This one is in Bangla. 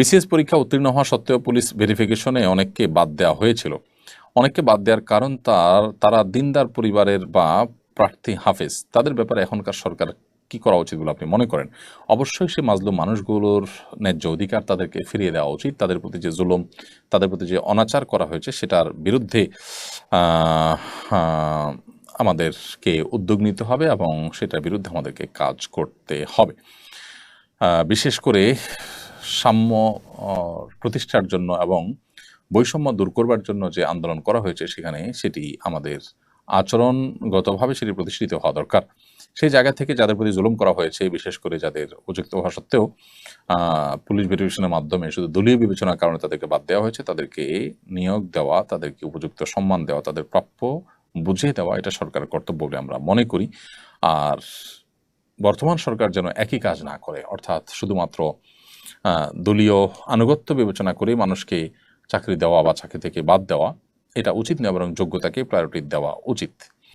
বিসিএস পরীক্ষা উত্তীর্ণ হওয়া সত্ত্বেও পুলিশ ভেরিফিকেশনে অনেককে বাদ দেওয়া হয়েছিল। অনেককে বাদ দেওয়ার কারণ তার, তারা দিনদার পরিবারের বা প্রার্থী হাফেজ। তাদের ব্যাপারে এখনকার সরকার কি করা উচিত বলে আপনি মনে করেন? অবশ্যই সে মাজলুম মানুষগুলোর ন্যায্য অধিকার তাদেরকে ফিরিয়ে দেওয়া উচিত। তাদের প্রতি যে জুলুম, তাদের প্রতি যে অনাচার করা হয়েছে, সেটার বিরুদ্ধে আমাদেরকে উদ্যোগ নিতে হবে এবং সেটার বিরুদ্ধে আমাদেরকে কাজ করতে হবে। বিশেষ করে সাম্য প্রতিষ্ঠার জন্য এবং বৈষম্য দূর করবার জন্য যে আন্দোলন করা হয়েছে সেখানে সেটি আমাদের আচরণগতভাবে সেটি প্রতিষ্ঠিত হওয়া দরকার। সেই জায়গা থেকে যাদের প্রতি জুলুম করা হয়েছে, বিশেষ করে যাদের উপযুক্ত হওয়া সত্ত্বেও পুলিশ ভেরিফিকেশনের মাধ্যমে শুধু দলীয় বিবেচনার কারণে তাদেরকে বাদ দেওয়া হয়েছে, তাদেরকে নিয়োগ দেওয়া, তাদেরকে উপযুক্ত সম্মান দেওয়া, তাদের প্রাপ্য বুঝিয়ে দেওয়া, এটা সরকারের কর্তব্য বলে আমরা মনে করি। আর বর্তমান সরকার যেন একই কাজ না করে, অর্থাৎ শুধুমাত্র দলীয় আনুগত্য বিবেচনা করে মানুষকে চাকরি দেওয়া বা চাকরি থেকে বাদ দেওয়া, এটা উচিত নয়, বরং যোগ্যতাকে প্রায়োরিটি দেওয়া উচিত।